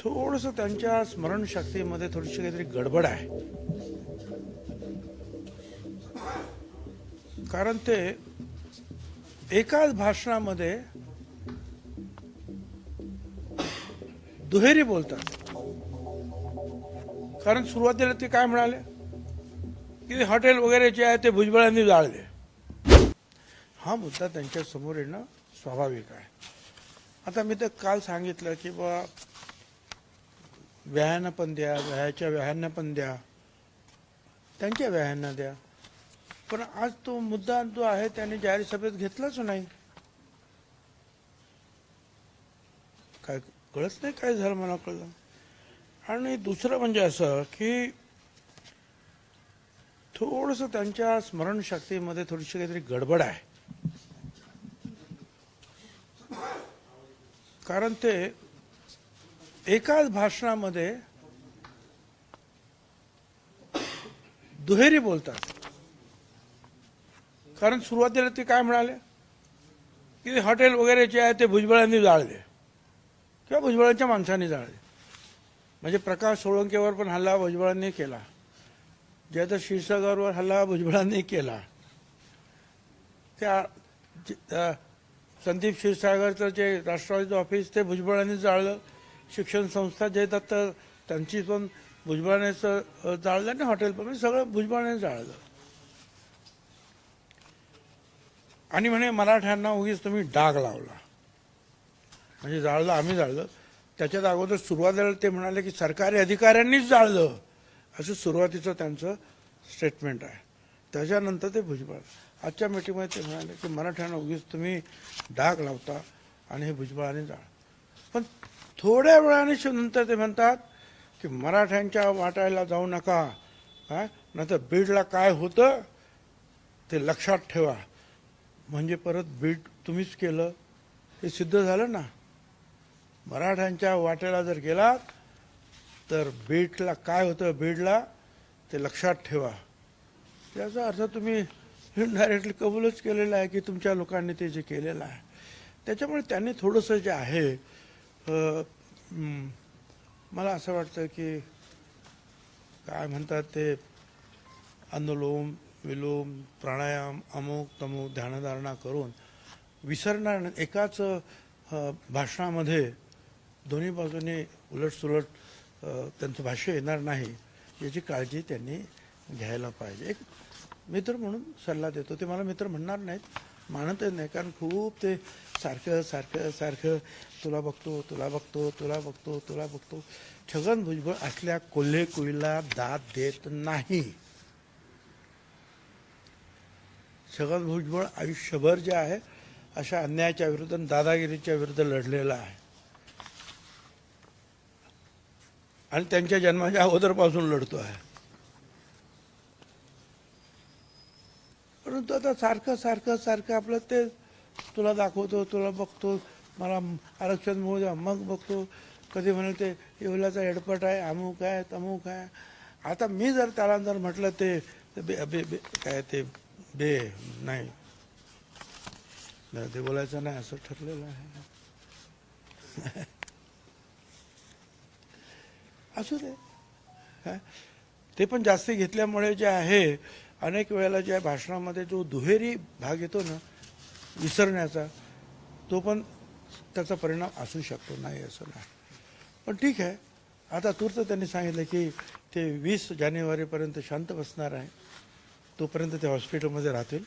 थोडंसं त्यांच्या स्मरणशक्तीमध्ये थोडीशी काहीतरी गडबड आहे. कारण ते एकाच भाषणामध्ये दुहेरी बोलतात. कारण सुरुवातीला ते काय म्हणाले? की हॉटेल वगैरे जे आहे ते भुजबळांनी जाळले. हा मुद्दा त्यांच्यासमोर येणं स्वाभाविक आहे. आता मी तर काल सांगितलं की बा व्यायानं पण द्या व्यायाच्या व्यायांना पण द्या. त्यांच्या व्यायांना द्या. पण आज तो मुद्दा जो आहे त्याने जाहीर सभेत घेतलाच नाही. काय कळत नाही काय झालं मला कळलं आणि दुसरं म्हणजे असं की थोडंसं त्यांच्या स्मरणशक्तीमध्ये थोडीशी काहीतरी गडबड आहे. कारण ते एकाच भाषणामध्ये दुहेरी बोलतात. कारण सुरुवातीला ते काय म्हणाले? की हॉटेल वगैरे जे आहे ते भुजबळांनी जाळले. किंवा भुजबळांच्या माणसांनी जाळले. म्हणजे प्रकाश सोळंकेवर पण हल्ला भुजबळांनी केला. जयदत्त क्षीरसागरवर हल्ला भुजबळांनी केला. त्या संदीप क्षीरसागरचं जे राष्ट्रवादीचं ऑफिस ते भुजबळांनी जाळलं. शिक्षण संस्था जयदत्त त्यांची पण भुजबळानेच जाळलं आणि हॉटेल पण सगळं भुजबळाने जाळलं. आणि म्हणे मराठ्यांना उगीच तुम्ही डाग लावला. म्हणजे जाळलं आम्ही जाळलं. त्याच्यात अगोदर सुरुवातीला ते म्हणाले की सरकारी अधिकाऱ्यांनीच जाळलं. असं सुरुवातीचं त्यांचं स्टेटमेंट आहे. त्याच्यानंतर ते भुजबळ. आजच्या मीटिंगमध्ये ते म्हणाले की मराठ्यांना उगीच तुम्ही डाग लावता आणि हे भुजबळाने जाळ पण थोड्या वेळाने नंतर ते म्हणतात की मराठ्यांच्या वाटायला जाऊ नका. काय नंतर बीडला काय होतं ते लक्षात ठेवा. म्हणजे परत बीड तुम्हीच केलं. हे सिद्ध झालं ना? मराठ्यांच्या वाटेला जर गेलात तर बीडला काय होतं बीडला ते लक्षात ठेवा. त्याचा अर्थ तुम्ही इनडायरेक्टली कबूलच केलेला आहे की तुमच्या लोकांनी ते जे केलेलं आहे. त्याच्यामुळे त्यांनी थोडंसं जे आहे मला असं वाटतं की काय म्हणतात ते अनुलोम विलोम प्राणायाम अमुक तमुक ध्यानधारणा करून विसरणार एकाच भाषणामध्ये दोन्ही बाजूने उलटसुलट त्यांचं भाष्य येणार नाही याची काळजी त्यांनी घ्यायला पाहिजे. एक मित्र म्हणून सल्ला देतो. ते मला मित्र म्हणणार नाहीत. मानतच नाही. कारण खूप ते सारखं सारखं सारखं तुला बघतो तुला बघतो तुला बघतो तुला बघतो. छगन भुजबळ असल्या कोल्हे कुईला दाद देत नाही. छगन भुजबळ आयुष्यभर जे आहे अशा अन्यायाच्या विरुद्ध दादागिरीच्या विरुद्ध लढलेला आहे. आणि त्यांच्या जन्माच्या अगोदरपासून लढतो आहे. परंतु आता सारखं सारखं सारखं आपलं ते तुला दाखवतो तुला बघतो मला आरक्षण मिळू द्या मग बघतो. कधी म्हणेल ते येवल्याचा हेडपट आहे अमुक आहे तमुक आहे. आता मी जर त्याला जर म्हटलं ते बे बे काय ते बे नाही. ते बोलायचं नाही असं ठरलेलं आहे. असू दे. ते पण जास्ती घेतल्यामुळे जे आहे अनेक वेळेला ज्या भाषणामध्ये जो दुहेरी भाग येतो ना विसरण्याचा तो पण त्याचा परिणाम असू शकतो नाही असं नाही. पण ठीक आहे. आता तूर्त त्यांनी सांगितलं की ते वीस जानेवारीपर्यंत शांत बसणार आहे. तोपर्यंत ते हॉस्पिटलमध्ये राहतील.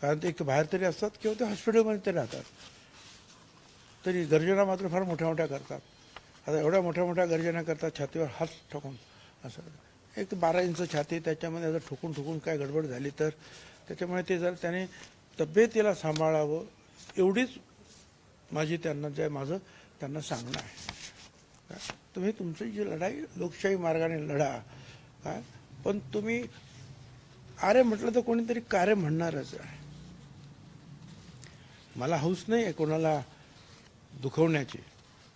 कारण ते एक तर बाहेर तरी असतात किंवा ते हॉस्पिटलमध्ये ते राहतात. तरी गर्जना मात्र फार मोठ्या मोठ्या करतात. आता एवढ्या मोठ्या मोठ्या गर्जना करतात छातीवर हात ठोकून असं. एक तर बारा इंच छाती त्याच्यामध्ये जर ठुकून ठुकून काय गडबड झाली तर त्याच्यामुळे ते जर त्याने तब्येतीला सांभाळावं एवढीच माझी त्यांना जे माझं त्यांना सांगणं आहे. काय? तुम्ही तुमची जी लढाई लोकशाही मार्गाने लढा काय पण तुम्ही आरे म्हटलं तर कोणीतरी कार्य म्हणणारच आहे. मला हौस नाही आहे कोणाला दुखवण्याची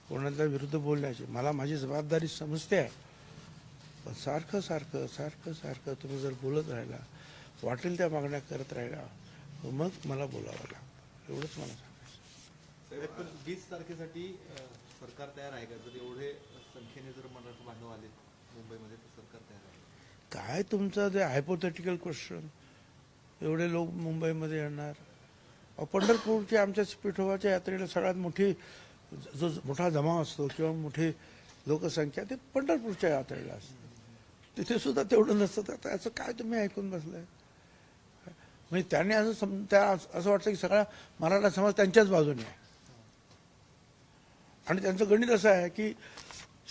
कोणाच्या विरुद्ध बोलण्याची. मला माझी जबाबदारी समजते आहे. पण सारखं सारखं सारखं सारखं तुम्ही जर बोलत राहिला वाटेल त्या मागण्या करत राहिला मग मला बोलावं लागतं. एवढंच मला सांगायचं. पण वीस तारखेसाठी सरकार तयार आहे का? जर एवढे संख्येने जर मराठा बांधव आले मुंबईमध्ये तर सरकार तयार आहे. काय तुमचं ते हायपोथेटिकल क्वेश्चन एवढे लोक मुंबईमध्ये येणार. अहो, पंढरपूरची आमच्या पिठोबाच्या यात्रेला सगळ्यात मोठी जो मोठा जमाव असतो किंवा मोठी लोकसंख्या ते पंढरपूरच्या यात्रेला असते. तिथे सुद्धा तेवढं नसतं. तर त्याचं काय तुम्ही ऐकून बसलाय? म्हणजे त्यांनी असं सम त्या असं वाटतं की सगळा मराठा समाज त्यांच्याच बाजूने आहे. आणि त्यांचं गणित असं आहे की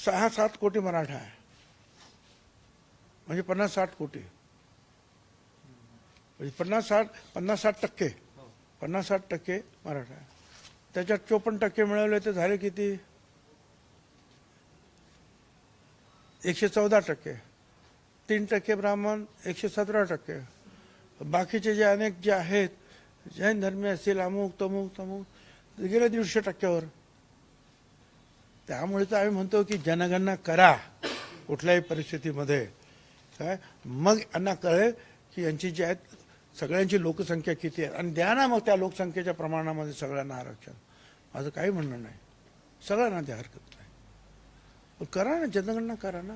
सहा सात कोटी मराठा आहे. म्हणजे पन्नास साठ कोटी. म्हणजे पन्नास साठ पन्नास साठ टक्के. पन्नास साठ टक्के मराठा आहे. त्याच्यात चोपन्न टक्के मिळवले तर झाले किती? एकशे चौदा टक्के. तीन टक्के ब्राह्मण एकशे सतरा टक्के. बाकीचे जे अनेक जे आहेत जैन धर्मी असतील अमुक तमुक तमुक गेले दीडशे टक्क्यावर. त्यामुळे तर आम्ही म्हणतो की जनगणना करा कुठल्याही परिस्थितीमध्ये. काय? मग यांना कळेल की यांची जी आहेत सगळ्यांची लोकसंख्या किती आहे. आणि द्या ना मग त्या लोकसंख्येच्या प्रमाणामध्ये सगळ्यांना आरक्षण. माझं काही म्हणणं नाही. सगळ्यांना द्या हरकत नाही. करा ना जनगणना करा ना.